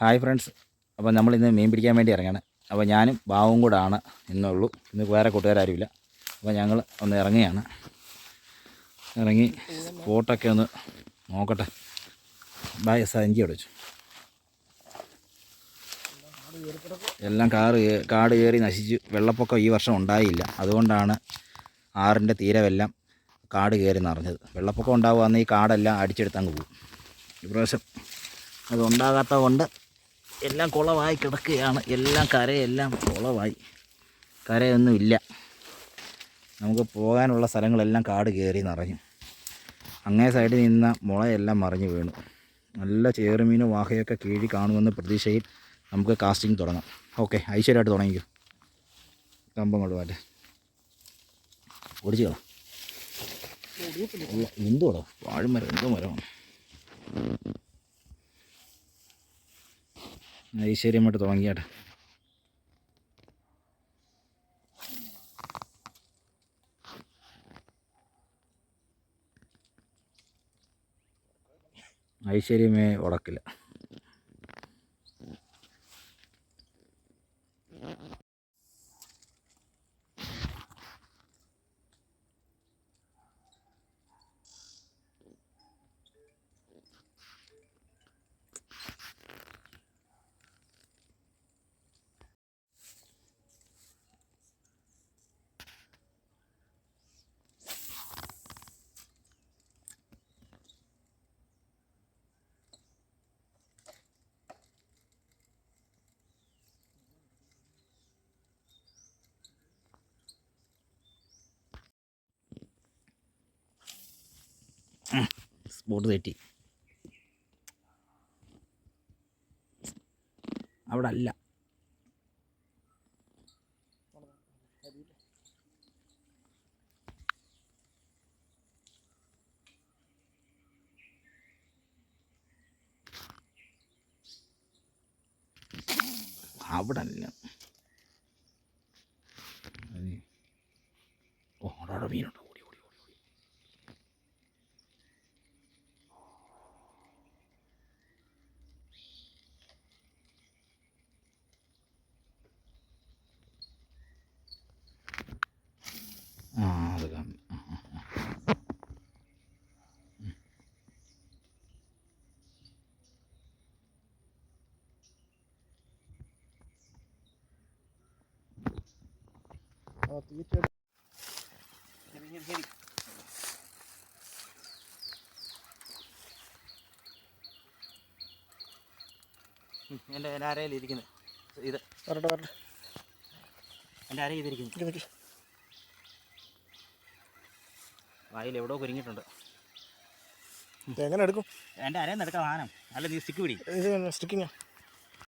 Hi friends. അപ്പോൾ നമ്മൾ ഇന്ന് മീൻ പിടിക്കാൻ വേണ്ടി ഇറങ്ങാണ്. അപ്പോൾ ഞാനും ബാവും കൂടെ ആണ് ഇന്നുള്ളൂ. ഇന്ന് വേറെ കൂട്ടുകാരില്ല അപ്പോൾ ഞങ്ങൾ ഒന്ന് ഇറങ്ങുകയാണ്. ഇറങ്ങി സ്പോട്ടൊക്കെ ഒന്ന് നോക്കട്ടെ. ബായ് സഞ്ചി അവിടെ വെച്ചു. എല്ലാം കാറ് കാട് കയറി നശിച്ചു. വെള്ളപ്പൊക്കം ഈ വർഷം ഉണ്ടായില്ല. അതുകൊണ്ടാണ് ആറിന്റെ തീരമെല്ലാം കാട് കയറി നിറഞ്ഞത്. വെള്ളപ്പൊക്കം ഉണ്ടാവുകയെന്ന് ഈ കാടെല്ലാം അടിച്ചെടുത്തങ്ങ് പോകും. ഇപ്രാവശ്യം അത് ഉണ്ടാകാത്ത കൊണ്ട് എല്ലാം കുളമായി കിടക്കുകയാണ്. എല്ലാം കരയെല്ലാം കുളമായി കരയൊന്നും ഇല്ല നമുക്ക് പോകാനുള്ള സ്ഥലങ്ങളെല്ലാം കാട് കയറി നിറഞ്ഞു. അങ്ങേ സൈഡിൽ നിന്ന മുളയെല്ലാം മറിഞ്ഞു വീണു. നല്ല ചേറുമീനും വാഹയൊക്കെ കീഴി കാണുമെന്ന പ്രതീക്ഷയിൽ നമുക്ക് കാസ്റ്റിംഗ് തുടങ്ങാം. ഓക്കെ ഐശ്വര്യമായിട്ട് തുടങ്ങിക്കോ. കമ്പം കൊണ്ട് മാറ്റേ ഓടിച്ചു കളാം. എന്തോടോ വാഴുമരം എന്തോ മരമാണ്. ഐശ്വര്യമായിട്ട് തുടങ്ങിയാട്ടെ. ഐശ്വര്യമേ ഉടക്കില്ല. സ്പോട്ട് തെറ്റി. അവിടെ അല്ല അവിടെ അല്ല ഓ അവിടെ മീനുണ്ട്? തീറ്റ എന്റെ എന്റെ അരയിൽ ഇരിക്കുന്നത്. ഇത് വരട്ടെ വരട്ടെ. എന്റെ അരയിൽ ഇതിരിക്കുന്നു വായിൽ എവിടെയോ കുരുങ്ങിയിട്ടുണ്ട്. എങ്ങനെ എടുക്കും? എന്റെ അരയിൽ നിന്ന് എടുക്കാം സാധനം അല്ല നീ സ്റ്റിക്ക് പിടി. സ്റ്റിക്കിങ്ങാ?